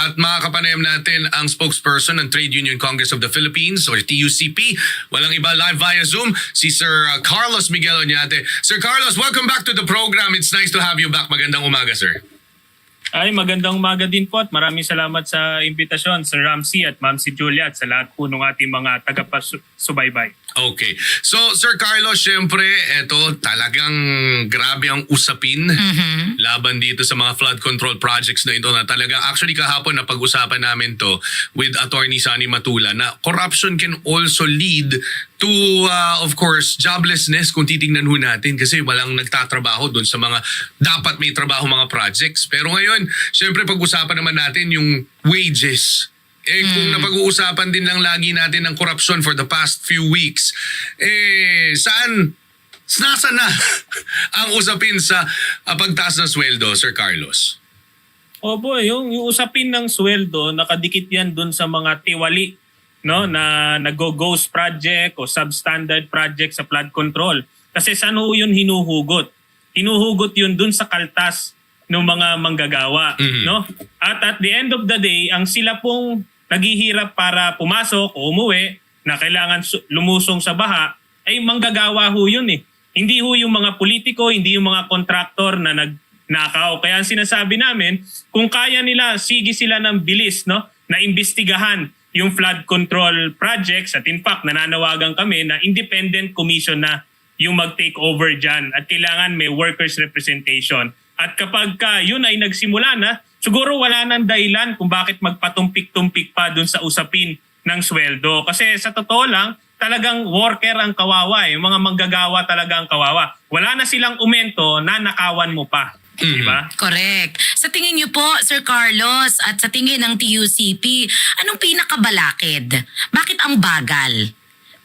At makakapanayam natin ang spokesperson ng Trade Union Congress of the Philippines or TUCP. Walang iba live via Zoom, si Sir uh, Carlos Miguel Oñate. Sir Carlos, welcome back to the program. It's nice to have you back. Magandang umaga, sir. Ay, magandang umaga din po at maraming salamat sa imbitasyon Sir Ramsey at Ma'am si Julia at sa lahat po ng ating mga tagapasubaybay. Okay. So, Sir Carlos, syempre, eto talagang grabe ang usapin laban dito sa mga flood control projects na ito na talaga. Actually, kahapon na pag-usapan namin to with Attorney Sani Matula na corruption can also lead to, uh, of course, joblessness kung titingnan ho natin kasi walang nagtatrabaho doon sa mga dapat may trabaho mga projects. Pero ngayon, syempre, pag-usapan naman natin yung wages eh kung napag-uusapan din lang lagi natin ng korupsyon for the past few weeks, eh saan nasa na ang usapin sa ah, pagtaas ng sweldo, Sir Carlos? Opo, yung, yung usapin ng sweldo, nakadikit yan dun sa mga tiwali no na nag-ghost project o substandard project sa flood control. Kasi saan ho yun hinuhugot? Hinuhugot yun dun sa kaltas ng mga manggagawa. Mhm. No? At at the end of the day, ang sila pong naghihirap para pumasok o umuwi na kailangan lumusong sa baha, ay manggagawa ho yun eh. Hindi ho yung mga politiko, hindi yung mga kontraktor na nagnakaw. Kaya ang sinasabi namin, kung kaya nila, sige sila ng bilis no? na imbestigahan yung flood control projects at in nananawagan kami na independent commission na yung mag-take over dyan at kailangan may workers representation. At kapag ka yun ay nagsimula na, siguro wala nang dahilan kung bakit magpatumpik-tumpik pa dun sa usapin ng sweldo. Kasi sa totoo lang, talagang worker ang kawawa eh. Yung mga manggagawa talaga ang kawawa. Wala na silang umento na nakawan mo pa. Di ba? Correct. Sa tingin niyo po, Sir Carlos, at sa tingin ng TUCP, anong pinakabalakid? Bakit ang bagal?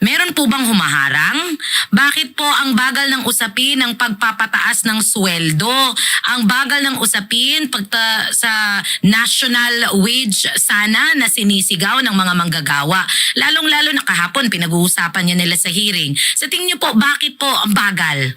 Meron po bang humaharang? Bakit po ang bagal ng usapin ng pagpapataas ng sweldo? Ang bagal ng usapin pagta sa national wage sana na sinisigaw ng mga manggagawa? Lalong-lalo na kahapon pinag-uusapan niya nila sa hearing. Sa tingin niyo po, bakit po ang bagal?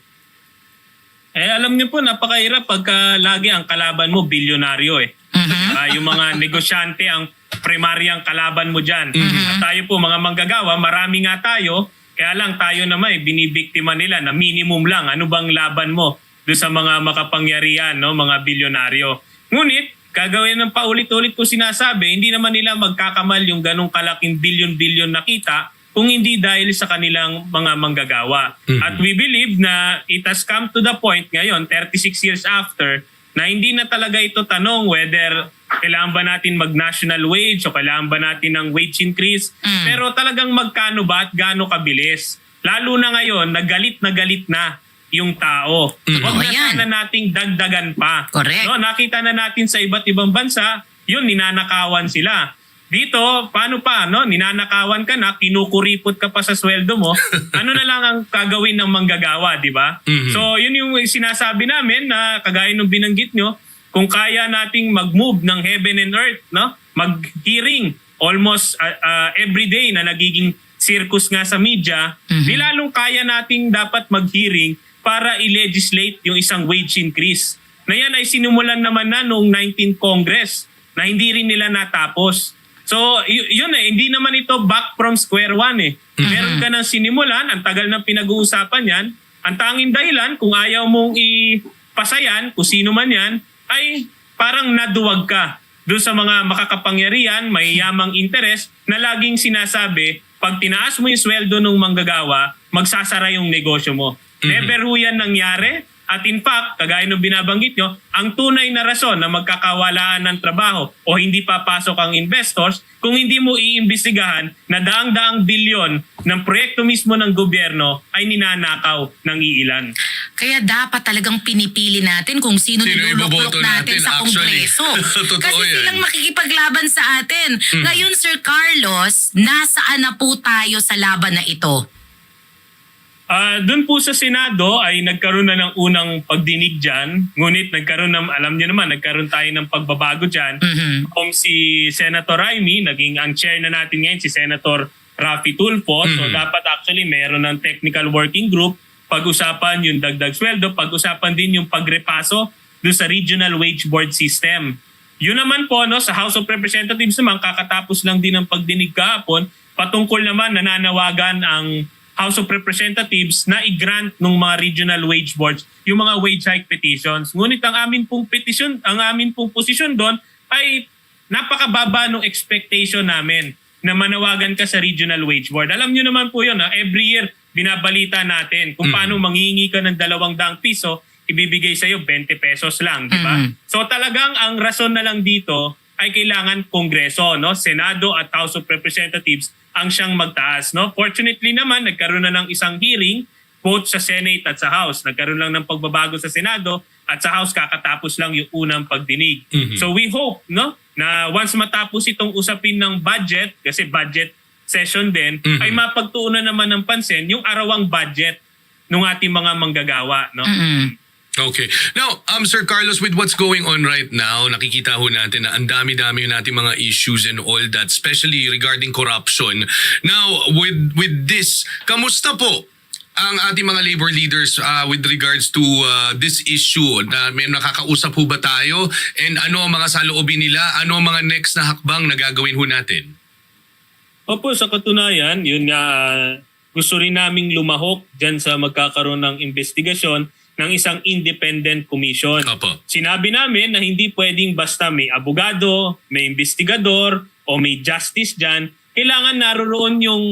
Eh alam niyo po, napakahirap pagka lagi ang kalaban mo bilyonaryo eh. Mhm. Ah, yung mga negosyante ang primaryang kalaban mo dyan. At tayo po mga manggagawa, marami nga tayo, kaya lang tayo naman eh, binibiktima nila na minimum lang. Ano bang laban mo do sa mga makapangyarihan, no, mga bilyonaryo. Ngunit, gagawin ng paulit-ulit ko sinasabi, hindi naman nila magkakamal yung ganong kalaking bilyon-bilyon na kita kung hindi dahil sa kanilang mga manggagawa. Mhm. At we believe na it has come to the point ngayon, 36 years after, na hindi na talaga ito tanong whether kailangan ba natin mag-national wage o kailangan ba natin ng wage increase. Mm. Pero talagang magkano ba at gaano kabilis. Lalo na ngayon, nagalit na galit na yung tao. Mm. Huwag na sana nating dagdagan pa. Correct. No, nakita na natin sa iba't ibang bansa, yun, ninanakawan sila. Dito, paano pa, no? Ninanakawan ka na, kinukuripot ka pa sa sweldo mo. ano na lang ang kagawin ng manggagawa, di ba? Mhm. So, yun yung sinasabi namin na kagaya nung binanggit nyo, kung kaya nating mag-move ng heaven and earth, no? Mag-hearing almost uh, uh, every day na nagiging circus nga sa media, Mhm. di lalong kaya nating dapat mag-hearing para i-legislate yung isang wage increase. Na yan ay sinumulan naman na noong 19th Congress na hindi rin nila natapos. So, y- yun eh, hindi naman ito back from square one eh. Meron ka ng sinimulan, ang tagal ng pinag-uusapan yan. Ang tanging dahilan, kung ayaw mong ipasayan, kung sino man yan, ay parang naduwag ka doon sa mga makakapangyarihan, may yamang interes na laging sinasabi, pag tinaas mo yung sweldo ng manggagawa, magsasara yung negosyo mo. Never ho yan nangyari. At in fact, kagaya ng binabanggit nyo, ang tunay na rason na magkakawalaan ng trabaho o hindi papasok ang investors kung hindi mo iimbestigahan na daang-daang bilyon ng proyekto mismo ng gobyerno ay ninanakaw ng iilan. Kaya dapat talagang pinipili natin kung sino, Sino niluluklok natin, natin, sa actually. Kongreso. Kasi yan. silang makikipaglaban sa atin. Ngayon, Sir Carlos, nasaan na po tayo sa laban na ito? Ah, doon po sa Senado ay nagkaroon na ng unang pagdinig dyan. Ngunit nagkaroon ng, alam niyo naman, nagkaroon tayo ng pagbabago dyan. Mhm. Kung si Senator Raimi, naging ang chair na natin ngayon, si Senator Rafi Tulfo. So Mhm. dapat actually meron ng technical working group. Pag-usapan yung dagdag sweldo, pag-usapan din yung pagrepaso doon sa regional wage board system. Yun naman po no sa House of Representatives naman kakatapos lang din ng pagdinig kahapon patungkol naman nananawagan ang House of Representatives na i-grant ng mga regional wage boards yung mga wage hike petitions. Ngunit ang amin pong petition, ang amin pong posisyon doon ay napakababa ng expectation namin na manawagan ka sa regional wage board. Alam niyo naman po yun, ha? every year binabalita natin kung paano manghingi ka ng dalawang daang piso, ibibigay sa'yo 20 pesos lang, di ba? Mm. So talagang ang rason na lang dito ay kailangan Kongreso, no? Senado at House of Representatives ang siyang magtaas, no? Fortunately naman nagkaroon na ng isang hearing both sa Senate at sa House. Nagkaroon lang ng pagbabago sa Senado at sa House kakatapos lang yung unang pagdinig. Mhm. So we hope, no, na once matapos itong usapin ng budget kasi budget session din Mhm. ay mapagtuunan naman ng pansin yung arawang budget ng ating mga manggagawa, no? Mm-mm. Okay. Now, um, Sir Carlos, with what's going on right now, nakikita ho natin na ang dami-dami yung nating mga issues and all that, especially regarding corruption. Now, with with this, kamusta po ang ating mga labor leaders uh, with regards to uh, this issue? Na may nakakausap ho ba tayo? And ano ang mga saloobin nila? Ano ang mga next na hakbang na gagawin ho natin? Opo, sa katunayan, yun nga, ah, gusto rin naming lumahok dyan sa magkakaroon ng investigasyon ng isang independent commission. Opo. Sinabi namin na hindi pwedeng basta may abogado, may investigador, o may justice dyan. Kailangan naroroon yung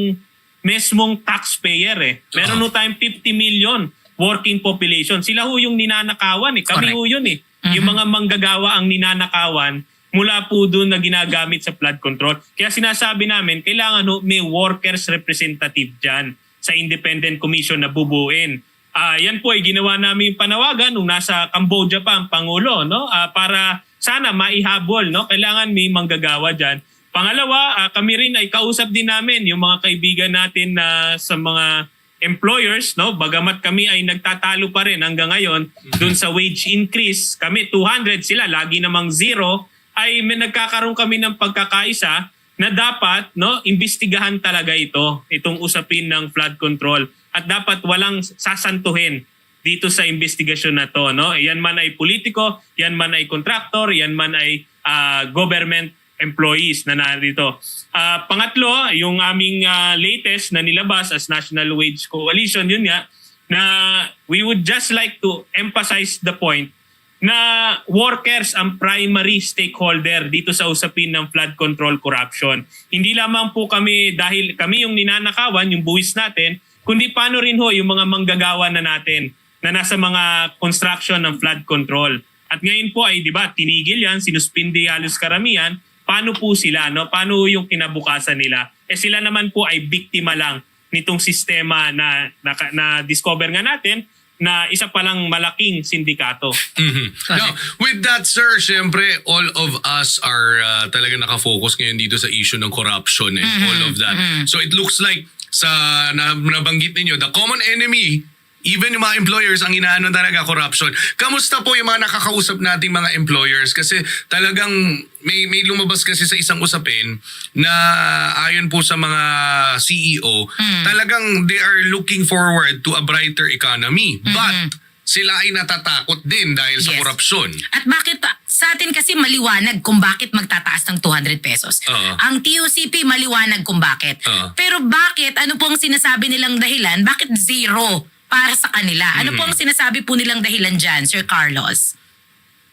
mesmong taxpayer eh. Meron Oo. no tayong 50 million working population. Sila ho yung ninanakawan eh. Kami Correct. ho yun eh. Yung mga manggagawa ang ninanakawan mula po doon na ginagamit sa flood control. Kaya sinasabi namin, kailangan ho, may workers representative dyan sa independent commission na bubuin. Ah, yan po ay ginawa namin panawagan nung nasa Cambodia pa ang Pangulo no? Ah, para sana maihabol. No? Kailangan may manggagawa dyan. Pangalawa, ah, kami rin ay kausap din namin yung mga kaibigan natin na sa mga employers, no? Bagamat kami ay nagtatalo pa rin hanggang ngayon dun sa wage increase, kami 200 sila, lagi namang zero, ay may nagkakaroon kami ng pagkakaisa na dapat no imbestigahan talaga ito itong usapin ng flood control. At dapat walang sasantuhin dito sa investigasyon na to no? Yan man ay politiko yan man ay contractor yan man ay ah, government employees na narito. Ah, pangatlo yung aming ah, latest na nilabas as National Wage Coalition yun nga na we would just like to emphasize the point na workers ang primary stakeholder dito sa usapin ng flood control corruption. Hindi lamang po kami dahil kami yung ninanakawan, yung buwis natin, kundi paano rin ho yung mga manggagawa na natin na nasa mga construction ng flood control. At ngayon po ay 'di ba, tinigil 'yan, sinuspindi halos karamihan. Paano po sila, no? Paano yung kinabukasan nila? Eh sila naman po ay biktima lang nitong sistema na na, na discover nga natin na isa palang malaking sindikato. Mhm. Now, with that, sir, syempre, all of us are uh, talaga nakafocus ngayon dito sa issue ng corruption and all of that. So it looks like sa na, nabanggit ninyo, the common enemy, even yung mga employers, ang inaano talaga corruption. Kamusta po yung mga nakakausap nating mga employers? Kasi talagang may, may lumabas kasi sa isang usapin na ayon po sa mga CEO, talagang they are looking forward to a brighter economy. But sila ay natatakot din dahil sa Yes. korupsyon. At bakit sa atin kasi maliwanag kung bakit magtataas ng 200 pesos. Oo. Ang TUCP maliwanag kung bakit. Oo. Pero bakit, ano po ang sinasabi nilang dahilan? Bakit zero para sa kanila? Ano po ang sinasabi po nilang dahilan dyan, Sir Carlos?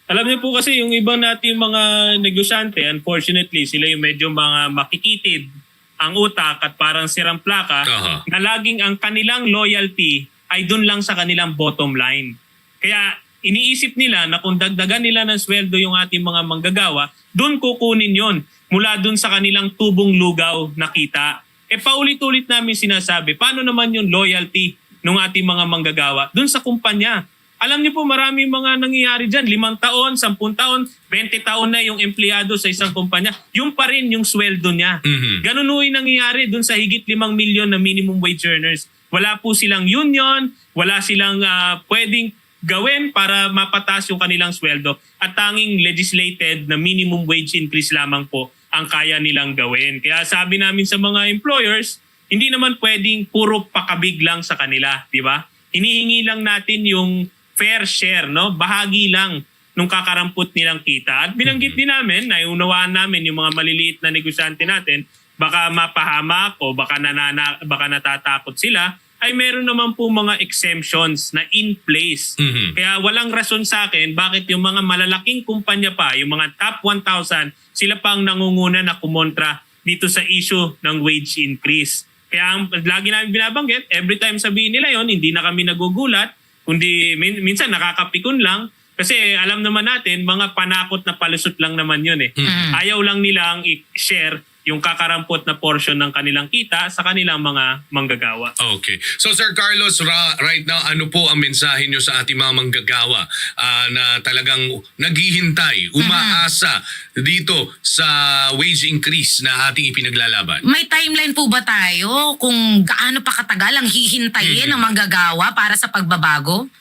Alam niyo po kasi yung ibang nating mga negosyante, unfortunately, sila yung medyo mga makikitid ang utak at parang sirang plaka Aha. na laging ang kanilang loyalty ay dun lang sa kanilang bottom line. Kaya iniisip nila na kung dagdagan nila ng sweldo yung ating mga manggagawa, dun kukunin yon mula dun sa kanilang tubong lugaw na kita. E paulit-ulit namin sinasabi, paano naman yung loyalty ng ating mga manggagawa dun sa kumpanya? Alam niyo po maraming mga nangyayari dyan. Limang taon, sampung taon, 20 taon na yung empleyado sa isang kumpanya. Yung pa rin yung sweldo niya. Mhm. Ganun ho yung nangyayari dun sa higit limang milyon na minimum wage earners. Wala po silang union, wala silang ah, pwedeng gawin para mapataas yung kanilang sweldo at tanging legislated na minimum wage increase lamang po ang kaya nilang gawin. Kaya sabi namin sa mga employers, hindi naman pwedeng puro pakabig lang sa kanila, di ba? Hinihingi lang natin yung fair share, no? Bahagi lang nung kakarampot nilang kita. At binanggit din namin, naiunawaan namin yung mga maliliit na negosyante natin, baka mapahamak o baka, nanana, baka natatakot sila, ay meron naman po mga exemptions na in place. Mhm. Kaya walang rason sa akin bakit yung mga malalaking kumpanya pa, yung mga top 1,000, sila pa ang nangunguna na kumontra dito sa issue ng wage increase. Kaya ang lagi namin binabanggit, every time sabihin nila yon hindi na kami nagugulat, kundi min- minsan nakakapikon lang. Kasi alam naman natin, mga panakot na palusot lang naman yun eh. Ayaw lang nilang i-share yung kakarampot na portion ng kanilang kita sa kanilang mga manggagawa. Okay. So Sir Carlos, ra- right now, ano po ang mensahe nyo sa ating mga manggagawa ah, na talagang naghihintay, umaasa dito sa wage increase na ating ipinaglalaban? May timeline po ba tayo kung gaano pa katagal ang hihintayin ng manggagawa para sa pagbabago?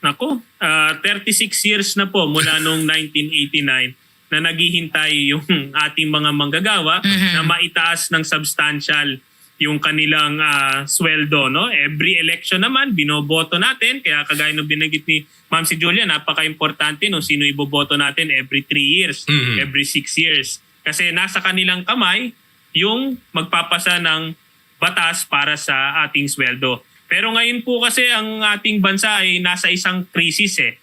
Nako, ah, 36 years na po mula noong 1989 na naghihintay yung ating mga manggagawa na maitaas ng substantial yung kanilang ah, sweldo. No? Every election naman, binoboto natin. Kaya kagaya ng binanggit ni Ma'am si Julia, napaka-importante no, sino iboboto natin every 3 years, Mhm. every 6 years. Kasi nasa kanilang kamay yung magpapasa ng batas para sa ating sweldo. Pero ngayon po kasi ang ating bansa ay nasa isang krisis eh.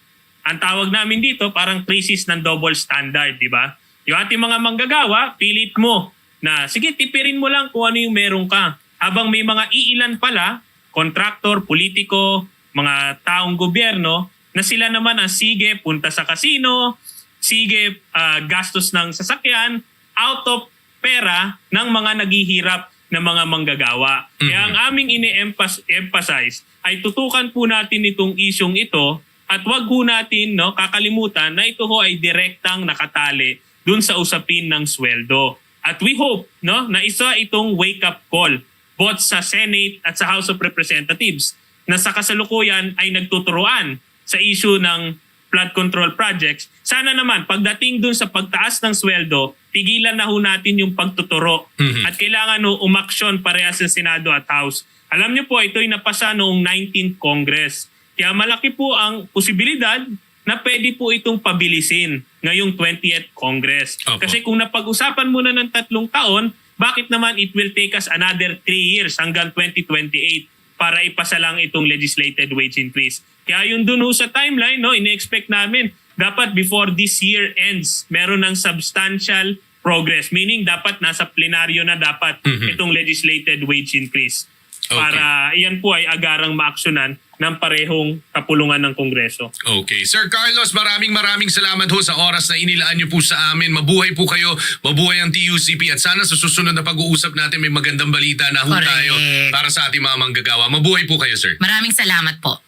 Ang tawag namin dito parang krisis ng double standard, di ba? Yung ating mga manggagawa, pilit mo na sige tipirin mo lang kung ano yung meron ka. Habang may mga iilan pala, kontraktor, politiko, mga taong gobyerno, na sila naman ang sige punta sa kasino, sige ah, gastos ng sasakyan, out of pera ng mga naghihirap na mga manggagawa. Kaya ang aming ini-emphasize ay tutukan po natin itong isyong ito at wag ho natin no, kakalimutan na ito ho ay direktang nakatali dun sa usapin ng sweldo. At we hope no, na isa itong wake-up call both sa Senate at sa House of Representatives na sa kasalukuyan ay nagtuturoan sa issue ng flood control projects. Sana naman pagdating dun sa pagtaas ng sweldo, tigilan na ho natin yung pagtuturo Mhm. at kailangan no umaksyon parehas sa Senado at House. Alam niyo po, ito'y napasa noong 19th Congress. Kaya malaki po ang posibilidad na pwede po itong pabilisin ngayong 20th Congress. Opo. Kasi kung napag-usapan muna ng tatlong taon, bakit naman it will take us another 3 years hanggang 2028 para ipasa lang itong legislated wage increase. Kaya yun dun ho sa timeline, no, ini-expect namin dapat before this year ends, meron ng substantial progress. Meaning dapat nasa plenaryo na dapat Mhm. itong legislated wage increase. Okay. Para iyan po ay agarang maaksyonan ng parehong kapulungan ng Kongreso. Okay. Sir Carlos, maraming maraming salamat ho sa oras na inilaan niyo po sa amin. Mabuhay po kayo, mabuhay ang TUCP at sana sa susunod na pag-uusap natin may magandang balita na ho Correct. tayo para sa ating mga manggagawa. Mabuhay po kayo, sir. Maraming salamat po.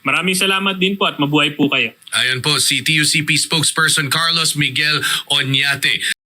Maraming salamat din po at mabuhay po kayo. Ayan po si TUCP spokesperson Carlos Miguel Oñate.